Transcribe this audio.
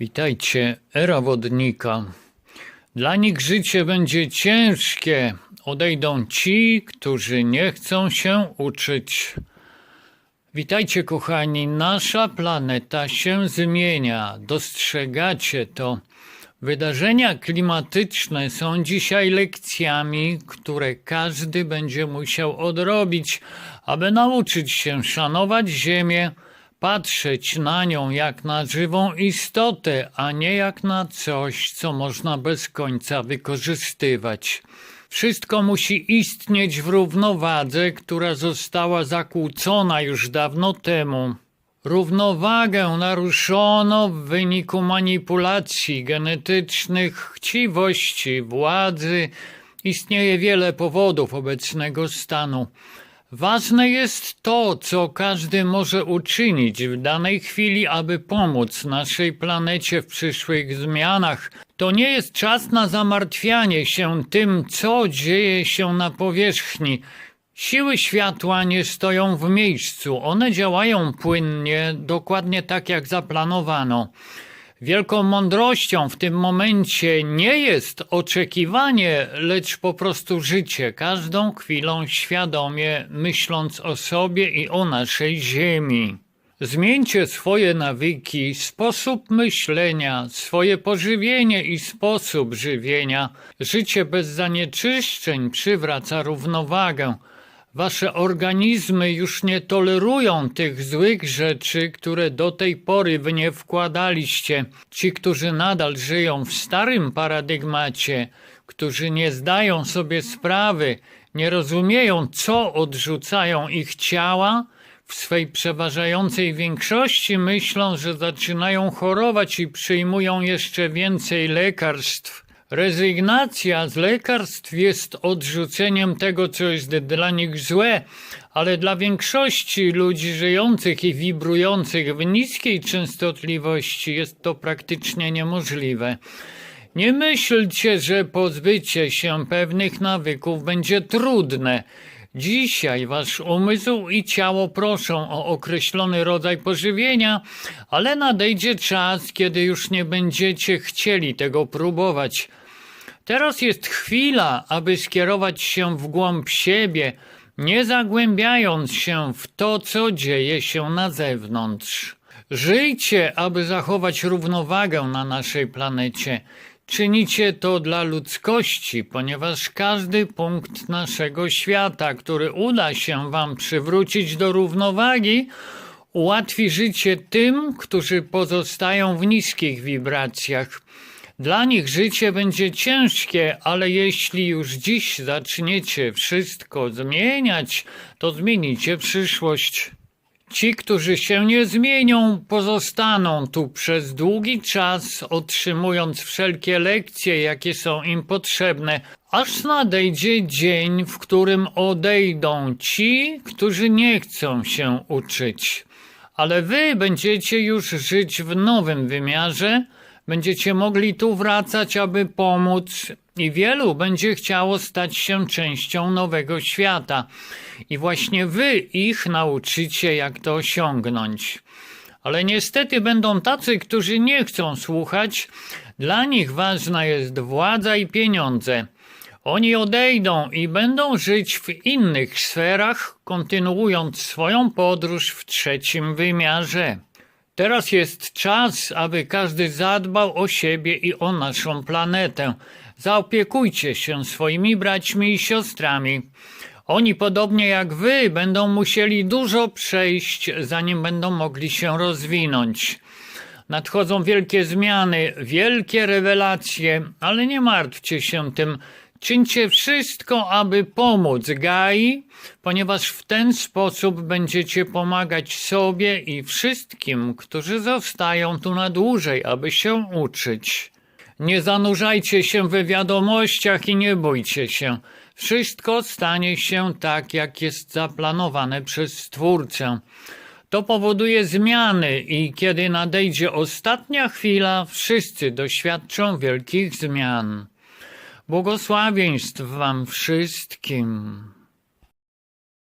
Witajcie, era wodnika. Dla nich życie będzie ciężkie. Odejdą ci, którzy nie chcą się uczyć. Witajcie, kochani. Nasza planeta się zmienia. Dostrzegacie to. Wydarzenia klimatyczne są dzisiaj lekcjami, które każdy będzie musiał odrobić, aby nauczyć się szanować Ziemię, patrzeć na nią jak na żywą istotę, a nie jak na coś, co można bez końca wykorzystywać. Wszystko musi istnieć w równowadze, która została zakłócona już dawno temu. Równowagę naruszono w wyniku manipulacji genetycznych, chciwości, władzy. Istnieje wiele powodów obecnego stanu. Ważne jest to, co każdy może uczynić w danej chwili, aby pomóc naszej planecie w przyszłych zmianach. To nie jest czas na zamartwianie się tym, co dzieje się na powierzchni. Siły światła nie stoją w miejscu, one działają płynnie, dokładnie tak jak zaplanowano. Wielką mądrością w tym momencie nie jest oczekiwanie, lecz po prostu życie, każdą chwilą świadomie myśląc o sobie i o naszej Ziemi. Zmieńcie swoje nawyki, sposób myślenia, swoje pożywienie i sposób żywienia. Życie bez zanieczyszczeń przywraca równowagę. Wasze organizmy już nie tolerują tych złych rzeczy, które do tej pory w nie wkładaliście. Ci, którzy nadal żyją w starym paradygmacie, którzy nie zdają sobie sprawy, nie rozumieją, co odrzucają ich ciała, w swej przeważającej większości myślą, że zaczynają chorować i przyjmują jeszcze więcej lekarstw. Rezygnacja z lekarstw jest odrzuceniem tego, co jest dla nich złe, ale dla większości ludzi żyjących i wibrujących w niskiej częstotliwości jest to praktycznie niemożliwe. Nie myślcie, że pozbycie się pewnych nawyków będzie trudne. Dzisiaj wasz umysł i ciało proszą o określony rodzaj pożywienia, ale nadejdzie czas, kiedy już nie będziecie chcieli tego próbować. Teraz jest chwila, aby skierować się w głąb siebie, nie zagłębiając się w to, co dzieje się na zewnątrz. Żyjcie, aby zachować równowagę na naszej planecie. Czynicie to dla ludzkości, ponieważ każdy punkt naszego świata, który uda się Wam przywrócić do równowagi, ułatwi życie tym, którzy pozostają w niskich wibracjach. Dla nich życie będzie ciężkie, ale jeśli już dziś zaczniecie wszystko zmieniać, to zmienicie przyszłość. Ci, którzy się nie zmienią, pozostaną tu przez długi czas, otrzymując wszelkie lekcje, jakie są im potrzebne, aż nadejdzie dzień, w którym odejdą ci, którzy nie chcą się uczyć. Ale wy będziecie już żyć w nowym wymiarze, będziecie mogli tu wracać, aby pomóc, i wielu będzie chciało stać się częścią nowego świata. I właśnie wy ich nauczycie, jak to osiągnąć. Ale niestety będą tacy, którzy nie chcą słuchać. Dla nich ważna jest władza i pieniądze. Oni odejdą i będą żyć w innych sferach, kontynuując swoją podróż w trzecim wymiarze. Teraz jest czas, aby każdy zadbał o siebie i o naszą planetę. Zaopiekujcie się swoimi braćmi i siostrami. Oni, podobnie jak wy, będą musieli dużo przejść, zanim będą mogli się rozwinąć. Nadchodzą wielkie zmiany, wielkie rewelacje, ale nie martwcie się tym. Czyńcie wszystko, aby pomóc Gai, ponieważ w ten sposób będziecie pomagać sobie i wszystkim, którzy zostają tu na dłużej, aby się uczyć. Nie zanurzajcie się we wiadomościach i nie bójcie się. Wszystko stanie się tak, jak jest zaplanowane przez Stwórcę. To powoduje zmiany i kiedy nadejdzie ostatnia chwila, wszyscy doświadczą wielkich zmian. Błogosławieństw Wam wszystkim.